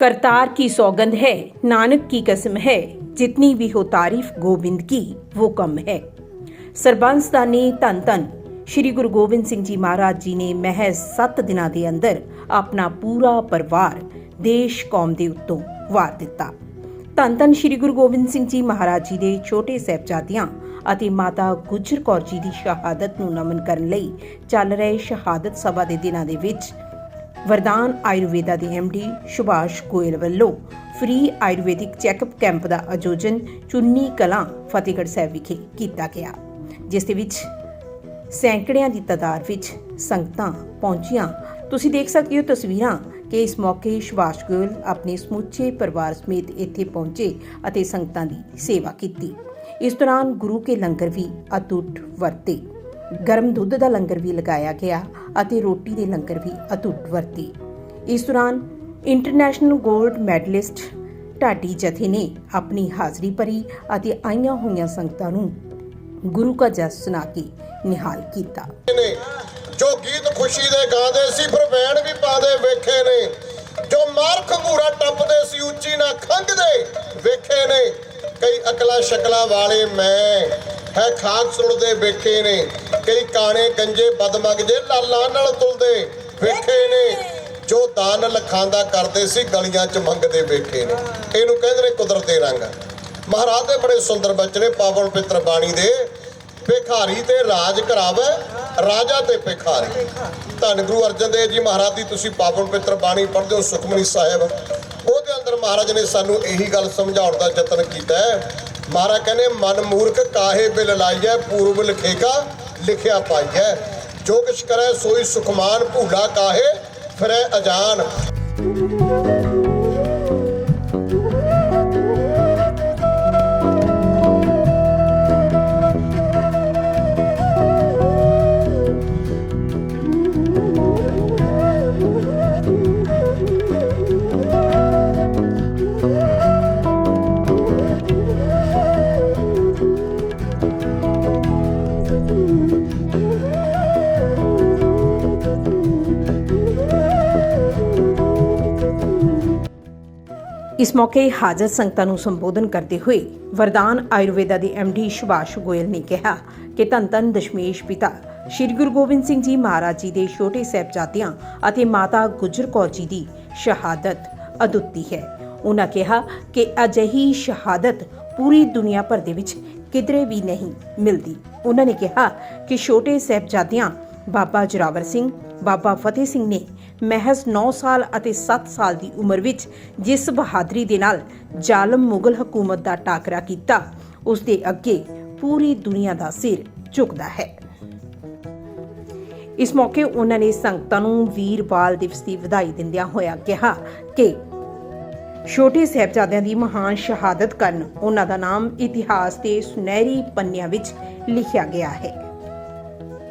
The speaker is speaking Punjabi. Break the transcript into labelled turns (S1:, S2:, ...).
S1: करतार की सौगंध है नानक की कसम है जितनी भी हो तारीफ गोविंद की वो कम है ਸਰਬੰਸ ਦਾ ਨੇ ਧੰਨ ਧੰਨ ਸ਼੍ਰੀ ਗੁਰੂ ਗੋਬਿੰਦ ਸਿੰਘ ਜੀ ਮਹਾਰਾਜ ਜੀ ਨੇ ਮਹਿਜ਼ 7 ਦਿਨਾਂ ਦੇ ਅੰਦਰ ਆਪਣਾ ਪੂਰਾ ਪਰਿਵਾਰ ਦੇਸ਼ ਕੌਮ ਦੇ ਉੱਤੋਂ ਵਾਰ ਦਿੱਤਾ ਧੰਨ ਧੰਨ ਸ਼੍ਰੀ ਗੁਰੂ ਗੋਬਿੰਦ ਸਿੰਘ ਜੀ ਮਹਾਰਾਜ ਜੀ ਦੇ ਛੋਟੇ ਸਾਹਿਬਜ਼ਾਦਿਆਂ ਅਤੇ ਮਾਤਾ ਗੁਜਰ ਕੌਰ ਜੀ ਦੀ ਸ਼ਹਾਦਤ ਨੂੰ ਨਮਨ ਕਰਨ ਲਈ ਚੱਲ ਰਹੇ ਸ਼ਹਾਦਤ ਸਭਾ ਦੇ ਦਿਨਾਂ ਦੇ ਵਿੱਚ ਵਰਦਾਨ ਆਯੁਰਵੇਦਾ ਦੇ ਐਮਡੀ ਸੁਭਾਸ਼ ਗੋਇਲ ਵੱਲੋਂ ਫ੍ਰੀ ਆਯੁਰਵੈਦਿਕ ਚੈੱਕਅਪ ਕੈਂਪ ਦਾ ਆਯੋਜਨ ਚੁੰਨੀ ਕਲਾਂ ਫਤਿਹਗੜ੍ਹ ਸਾਹਿਬ ਵਿਖੇ ਕੀਤਾ ਗਿਆ, ਜਿਸ ਦੇ ਵਿੱਚ ਸੈਂਕੜਿਆਂ ਦੀ ਤਾਦਾਦ ਵਿੱਚ ਸੰਗਤਾਂ ਪਹੁੰਚੀਆਂ। ਤੁਸੀਂ ਦੇਖ ਸਕਦੇ ਹੋ ਤਸਵੀਰਾਂ ਕਿ ਇਸ ਮੌਕੇ ਸੁਭਾਸ਼ ਗੋਇਲ ਆਪਣੇ ਸਮੁੱਚੇ ਪਰਿਵਾਰ ਸਮੇਤ ਇੱਥੇ ਪਹੁੰਚੇ ਅਤੇ ਸੰਗਤਾਂ ਦੀ ਸੇਵਾ ਕੀਤੀ। ਇਸ ਦੌਰਾਨ ਗੁਰੂ ਕੇ ਲੰਗਰ ਵੀ ਅਟੁੱਟ ਵਰਤੇ। ਗਰਮ ਦੁੱਧ ਦਾ ਲੰਗਰ ਵੀ ਲਗਾਇਆ ਗਿਆ ਅਤੇ ਰੋਟੀ ਦੇ ਲੰਗਰ ਵੀ ਅਟੁੱਟ ਵਰਤੇ। ਇਸ ਦੌਰਾਨ ਇੰਟਰਨੈਸ਼ਨਲ 골ਡ ਮੈਡਲਿਸਟ ਢਾਡੀ ਜਥੇ ਨੇ ਆਪਣੀ ਹਾਜ਼ਰੀ ਭਰੀ ਅਤੇ ਆਈਆਂ ਹੋਈਆਂ ਸੰਗਤਾਂ ਨੂੰ ਗੁਰੂ ਕਾ ਜਸ ਸੁਣਾ ਕੇ ਨਿਹਾਲ ਕੀਤਾ।
S2: ਜੋ ਗੀਤ ਖੁਸ਼ੀ ਦੇ ਗਾਉਂਦੇ ਸੀ, ਫਿਰ ਵੈਣ ਵੀ ਪਾਉਂਦੇ ਵੇਖੇ ਨੇ। ਜੋ ਮਾਰ ਖੰਗੂਰਾ ਟੱਪਦੇ ਸੀ, ਉੱਚੀ ਨਾ ਖੰਗਦੇ ਵੇਖੇ ਨੇ। ਕਈ ਅਕਲਾ ਸ਼ਕਲਾਂ ਵਾਲੇ ਮੈਂ ਹੈ ਖਾਕ ਸੁਣਦੇ ਵੇਖੇ ਨੇ। ਕਈ ਕਾਣੇ, ਗੰਜੇ ਬਦਮਗਜੇ ਲਾਲਾਂ ਨਾਲ ਤੁਲਦੇ, ਵੇਖੇ ਨੇ। ਜੋ ਦਾਨ ਲਖਾਂਦਾ ਕਰਦੇ ਸੀ, ਗਲੀਆਂ 'ਚ ਮੰਗਦੇ, ਵੇਖੇ ਨੇ। ਇਹਨੂੰ ਕਹਿੰਦੇ ਨੇ ਕੁਦਰਤ ਰੰਗ। ਮਹਾਰਾਜ ਦੇ ਬੜੇ ਸੁੰਦਰ ਬਚਨੇ ਪਾਵਨ ਪਿੱਤਰ ਬਾਣੀ ਦੇ। ਭਿਖਾਰੀ ਤੇ ਰਾਜ ਕਰਾਵੇ, ਰਾਜਾ ਤੇ ਭਿਖਾਰੀ। ਧੰਨ ਗੁਰੂ ਅਰਜਨ ਦੇਵ ਜੀ ਮਹਾਰਾਜ ਦੀ ਤੁਸੀਂ ਪਾਵਨ ਪਿੱਤਰ ਬਾਣੀ ਪੜ੍ਹਦੇ ਹੋ, ਸੁਖਮਨੀ ਸਾਹਿਬ। ਉਹਦੇ ਅੰਦਰ ਮਹਾਰਾਜ ਨੇ ਸਾਨੂੰ ਇਹੀ ਗੱਲ ਸਮਝਾਉਣ ਦਾ ਯਤਨ ਕੀਤਾ ਹੈ। ਮਹਾਰਾ ਕਹਿੰਦੇ, ਮਨ ਮੂਰਖ ਕਾਹੇ ਬਿਲ ਲਾਈਐ, ਪੂਰਬ ਲਿਖੇਗਾ, ਲਿਖਿਆ ਪਾਈਐ। ਜੋ ਕਿਛ ਕਰੈ, ਸੋਈ ਸੁਖਮਾਨ ਭੂਲਾ ਕਾਹੇ, ਫਿਰੈ ਅਜਾਨ।
S1: ਇਸ ਮੌਕੇ ਹਾਜ਼ਰ ਸੰਗਤਾਂ ਨੂੰ ਸੰਬੋਧਨ ਕਰਦੇ ਹੋਏ ਵਰਦਾਨ ਆਯੁਰਵੇਦਾ ਦੇ ਐਮਡੀ ਸੁਭਾਸ਼ ਗੋਇਲ ਨੇ ਕਿਹਾ ਕਿ ਧੰਨ ਧੰਨ ਦਸ਼ਮੇਸ਼ ਪਿਤਾ, ਸ਼੍ਰੀ ਗੁਰੂ ਗੋਬਿੰਦ ਸਿੰਘ ਜੀ ਮਹਾਰਾਜ ਜੀ ਦੇ ਛੋਟੇ ਸਾਹਿਬਜ਼ਾਦਿਆਂ ਅਤੇ ਮਾਤਾ ਗੁਜਰ ਕੌਰ ਜੀ ਦੀ ਸ਼ਹਾਦਤ ਅਦੁੱਤੀ ਹੈ। ਉਹਨਾਂ ਕਿਹਾ ਕਿ ਅਜਿਹੀ ਸ਼ਹਾਦਤ ਪੂਰੀ ਦੁਨੀਆ ਭਰ ਦੇ ਵਿੱਚ ਕਿਧਰੇ ਵੀ ਨਹੀਂ ਮਿਲਦੀ। ਉਹਨਾਂ ਨੇ ਕਿਹਾ ਕਿ ਛੋਟੇ ਸਾਹਿਬਜ਼ਾਦਿਆਂ ਬਾਬਾ ਜੋਰਾਵਰ ਸਿੰਘ, ਬਾਬਾ ਫਤਿਹ ਸਿੰਘ ਨੇ ਮਹਿਜ਼ 9 ਸਾਲ ਅਤੇ 7 ਸਾਲ ਦੀ ਉਮਰ ਵਿੱਚ ਜਿਸ ਬਹਾਦਰੀ ਦੇ ਨਾਲ ਜ਼ਾਲਮ ਮੁਗਲ ਹਕੂਮਤ ਦਾ ਟਾਕਰਾ ਕੀਤਾ, ਉਸ ਦੇ ਅੱਗੇ ਪੂਰੀ ਦੁਨੀਆ ਦਾ ਸਿਰ ਝੁਕਦਾ ਹੈ। ਇਸ ਮੌਕੇ ਉਹਨਾਂ ਨੇ ਸੰਗਤਾਂ ਨੂੰ ਵੀਰ ਬਾਲ ਦਿਵਸ ਦੀ ਵਧਾਈ ਦਿੰਦਿਆਂ ਹੋਇਆ ਕਿਹਾ ਕਿ ਛੋਟੇ ਸਾਹਿਬਜ਼ਾਦਿਆਂ ਦੀ ਮਹਾਨ ਸ਼ਹਾਦਤ ਕਰਨ ਉਹਨਾਂ ਦਾ ਨਾਮ ਇਤਿਹਾਸ ਦੇ ਸੁਨਹਿਰੀ ਪੰਨਿਆਂ ਵਿੱਚ ਲਿਖਿਆ ਗਿਆ ਹੈ।